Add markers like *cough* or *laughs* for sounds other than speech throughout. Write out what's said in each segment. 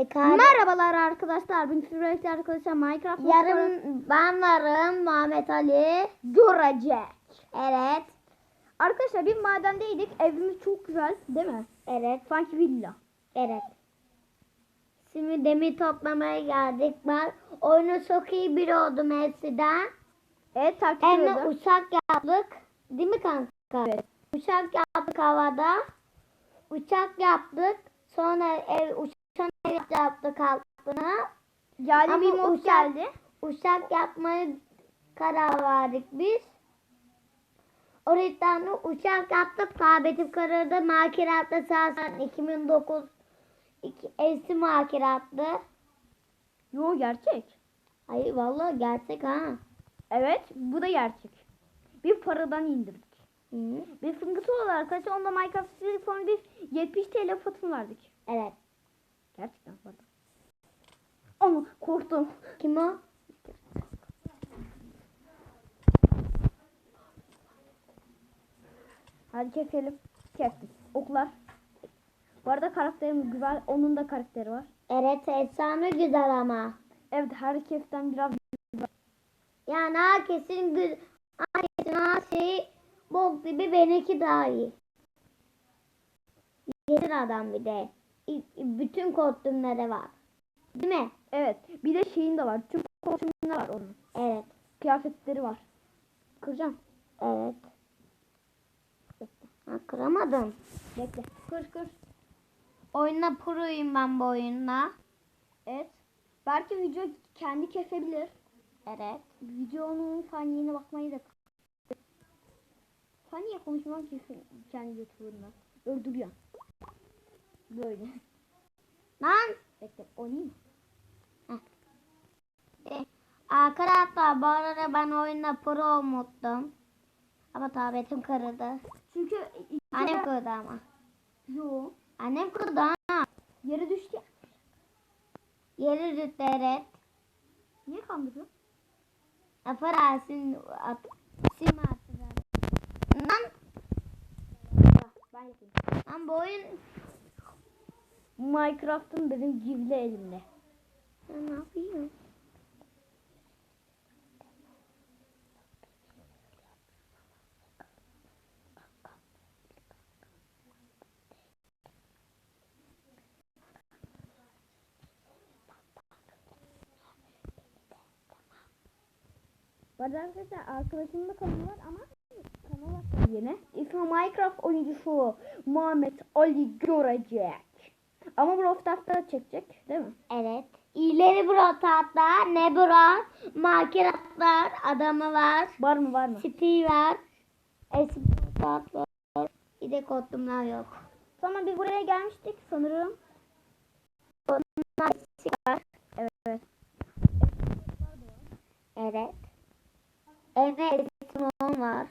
e, kar- Merhabalar arkadaşlar. Ben sürekli arkadaşlar Minecraft Yarın ben varım Muhammed Ali. görecek. Evet. Arkadaşlar bir madendeydik. Evimiz çok güzel değil mi? Evet. Sanki villa. Evet. Şimdi demir toplamaya geldik. Ben oyunu çok iyi bir oldum eskiden. Evet takip Hem de uçak yaptık. Değil mi kanka? Evet. Uçak yaptık havada. Uçak yaptık. Sonra ev uçan ev yaptık altına. Yani Ama bir mod uçak- geldi. Uçak yapmaya karar verdik biz. Oradan da uçak yaptık. Tabeti kararda makiratta sasan 2009 iki, eski makirattı. Yo gerçek. Hayır vallahi gerçek ha. Evet bu da gerçek. Bir paradan indirdik. Hı. Bir fıngısı olarak arkadaşlar onda Minecraft sonra biz 70 TL fatın verdik. Evet. Gerçekten pardon. Ama korktum. Kim o? Hadi keselim. Kestik. Oklar. Bu arada karakterimiz güzel. Onun da karakteri var. Evet efsane güzel ama. Evet herkesten biraz Yani herkesin gü- herkesin her şeyi bok gibi benimki daha iyi. Yetin adam bir de. Bütün kostümleri var. Değil mi? Evet. Bir de şeyin de var. Tüm kostümler var onun. Evet. Kıyafetleri var. Kıracağım. Evet. Ha, kıramadım. Bekle. Kır kır. Oyuna proyum ben bu oyunda. Evet. Belki video kendi kesebilir. Evet. Videonun saniyene bakmayı da Saniye konuşmak için kendi YouTuber'ına. Öldürüyor. Böyle. Lan. Bekle. Oynayayım mı? e, Arkadaşlar bu arada ben oyunda pro olmuştum. Ama tabletim kırıldı. Çünkü Annem kırdı ama. Yo. Annem kırdı ha. Yere düştü. Yeri düştü evet. Niye kandırıyor? Affedersin at. Sim attı Lan. Ben yapayım. Lan bu oyun. Minecraft'ın benim gizli elimde. Ya ne yapayım? Bu arada arkadaşlar arkadaşımın da kanalı var ama kanal yine. İsmi Minecraft oyuncusu Muhammed Ali görecek. Ama Brawl Stars'ta da çekecek değil mi? Evet. İleri brotatlar, ne bro, makiratlar, adamı var, Var mı var mı? Steve var, eski brotat var, bir de kostümler yok. Sonra biz buraya gelmiştik sanırım. Eski var. Evet. evet. Evet. Mon var.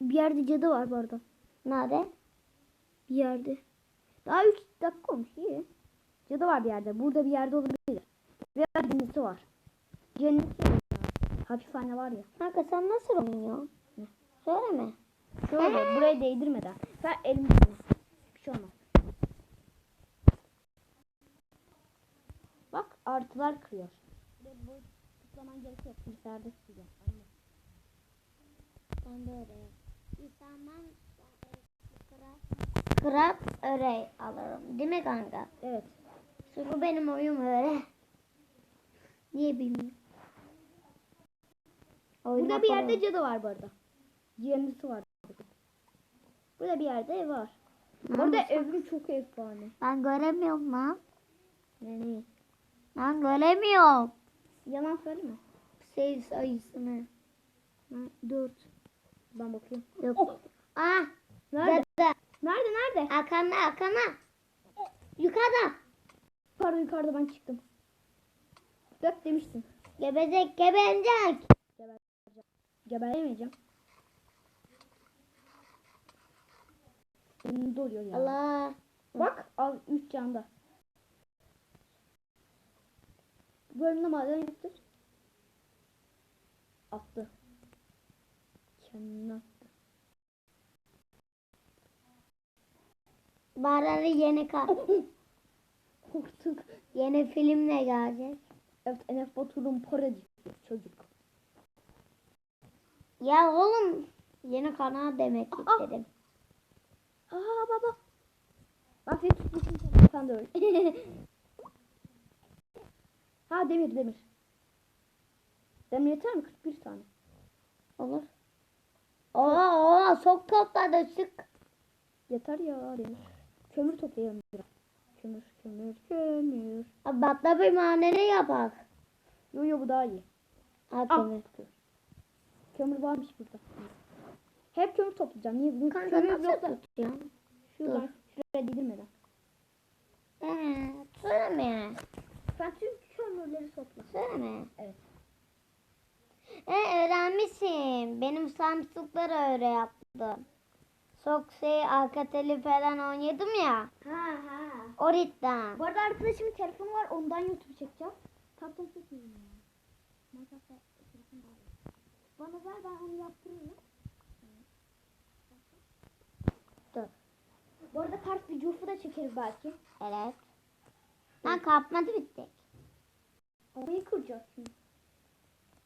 Bir yerde cadı var bu arada. Nerede? Bir yerde. Daha 3 dakika olmuş iyi. Cadı var bir yerde. Burada bir yerde olabilir. Ve cenneti var. Cenneti var. Hapishane var ya. Kanka sen nasıl oynuyorsun? Söyleme. Şöyle buraya değdirmeden. Sen elimde. Bir şey olmaz. Bak artılar kırıyor. Bu tıklaman gerekiyor. Bilgisayarda çıkacak. Ben de öyle. İnsandan Kırat örey alırım. Değil mi kanka? Evet. Çünkü benim oyum öyle. Niye bilmiyorum. Burada bir yerde cadı var bu arada. Cenneti var. Burada bir yerde ev var. Orada evim çok efsane. Ben göremiyorum lan. Ne? Ben göremiyorum. Yalan söyleme. Şey sayısını. Ha, Dört. Ben bakayım. Yok. Oh, Ah. Arkanda. Yukarıda. Yukarıda yukarıda ben çıktım. Dört demiştim. Gebecek geberecek. Geberemeyeceğim. Önümde oluyor ya. Allah. Bak al 3 canda. Bölümde maden yaptır. Attı. Kendine Bararı yeni kal. Artık Yeni film ne gelecek? evet Enes Batur'un parodisi çocuk. Ya oğlum yeni kanal demek Aa. istedim. Aa baba. Bak seni tutmuşum sen de öyle. *laughs* ha demir demir. Demir yeter mi? 41 tane. Olur. Oha oha çok topladı sık. Yeter ya demir. Kömür toplayalım biraz. Kömür kömür kömür. Batla bir manene yapak. Yo yo bu daha iyi. Al kömür. Kömür varmış burada. Hep kömür toplayacağım. Niye? Bunu Kanka kömür nasıl tutuyorsun? Şuradan şuraya değdirmeden. Ee, söyleme. Sen tüm kömürleri topla. Söyleme. Evet. E öğrenmişim. Benim Samsung'ları öyle yaptım. Çok şey arka teli falan oynadım ya. Ha ha. Oritten. Bu arada arkadaşımın telefonu var. Ondan YouTube çekeceğim. Tatlım çekmiyorum ya. Minecraft'ta telefon var. Bana ver ben onu yaptırırım. Dur. Bu arada kart videosu da çekeriz belki. Evet. Lan kapmadı bittik. Orayı kıracağız şimdi.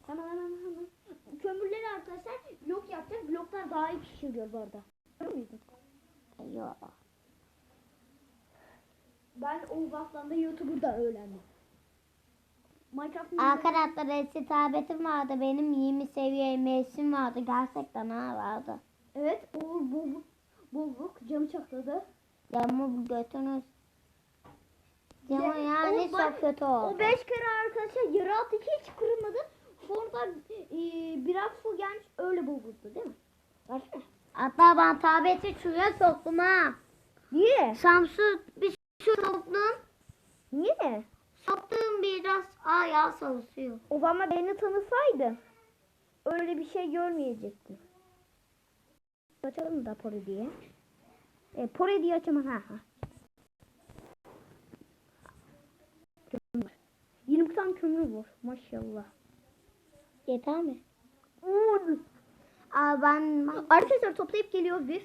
Hemen hemen hemen. Kömürleri arkadaşlar blok yapacağız. Bloklar daha iyi pişiriyor bu arada. Ben o vakfanda YouTuber'da öğrendim. Minecraft'ın Arkadaşlar eski tabletim vardı. Benim 20 seviye mevsim vardı. Gerçekten ha vardı. Evet, o bolluk, bolluk camı çatladı. Camı götünüz. Camı Ya, yani o çok kötü oldu. O beş kere arkadaşlar yarı altı hiç kırılmadı. Sonra e, biraz su gelmiş öyle bozuldu değil mi? Versene. Hatta ben tableti şuraya soktum ha. Niye? Samsung bir su soktum. Niye? Soktum biraz ayağı çalışıyor. O zaman beni tanısaydın öyle bir şey görmeyecektin. Açalım da parodiye. E, parodiyi açamam. Ha, ha. Kömür var. 20 tane kömür var. Maşallah. Yeter mi? Aa ben Arkadaşlar toplayıp geliyor biz.